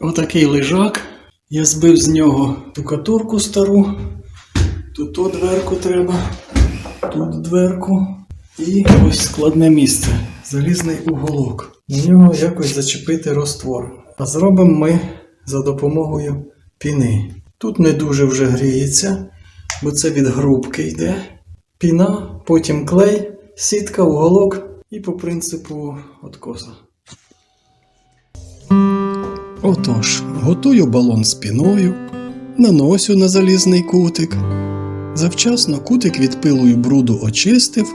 Отакий лежак. Я збив з нього тукатурку стару. Тут то дверку треба, тут дверку. І ось складне місце. Залізний уголок. На нього якось зачепити роствор. А зробимо ми за допомогою піни. Тут не дуже вже гріється, бо це від грубки йде. Піна, потім клей, сітка, уголок і по принципу откоса. Отож, готую балон спіною, наносю на залізний кутик. Завчасно кутик від пилу і бруду очистив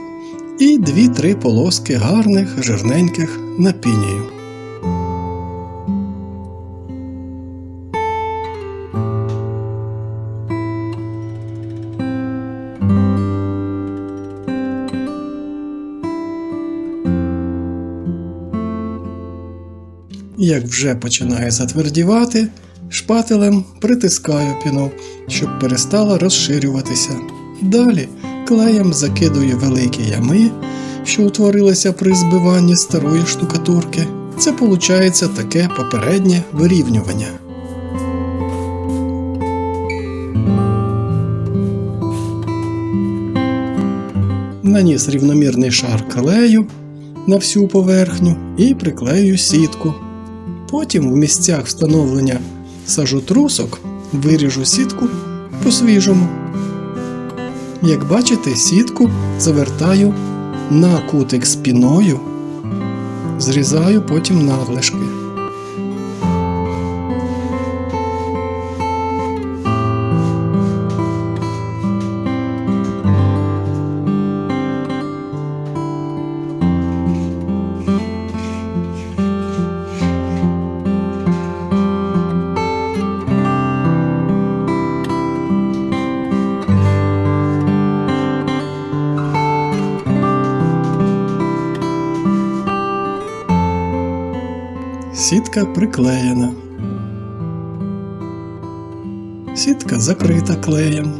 і дві-три полоски гарних, жирненьких напінюю. Як вже починає затвердівати, шпателем притискаю піну, щоб перестала розширюватися. Далі клеєм закидую великі ями, що утворилися при збиванні старої штукатурки. Це виходить таке попереднє вирівнювання. Наніс рівномірний шар клею на всю поверхню і приклею сітку. Потім в місцях встановлення сажотрусок виріжу сітку по-свіжому. Як бачите, сітку завертаю на кутик спіною, зрізаю потім навлишки. Сітка приклеєна. Сітка закрита клеєм.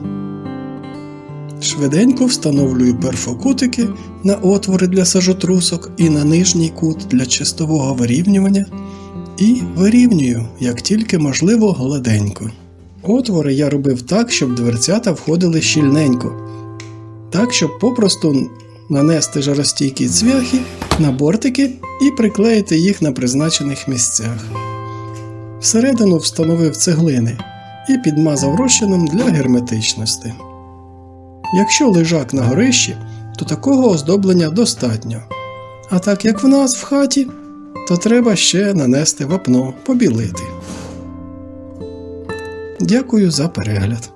Швиденько встановлюю перфокутики на отвори для сажотрусок і на нижній кут для чистового вирівнювання. І вирівнюю, як тільки можливо, гладенько. Отвори я робив так, щоб дверцята входили щільненько, так, щоб попросту нанести жаростійкі цвяхи на бортики і приклеїти їх на призначених місцях. Всередину встановив цеглини і підмазав розчином для герметичності. Якщо лежак на горищі, то такого оздоблення достатньо. А так як в нас в хаті, то треба ще нанести вапно, побілити. Дякую за перегляд.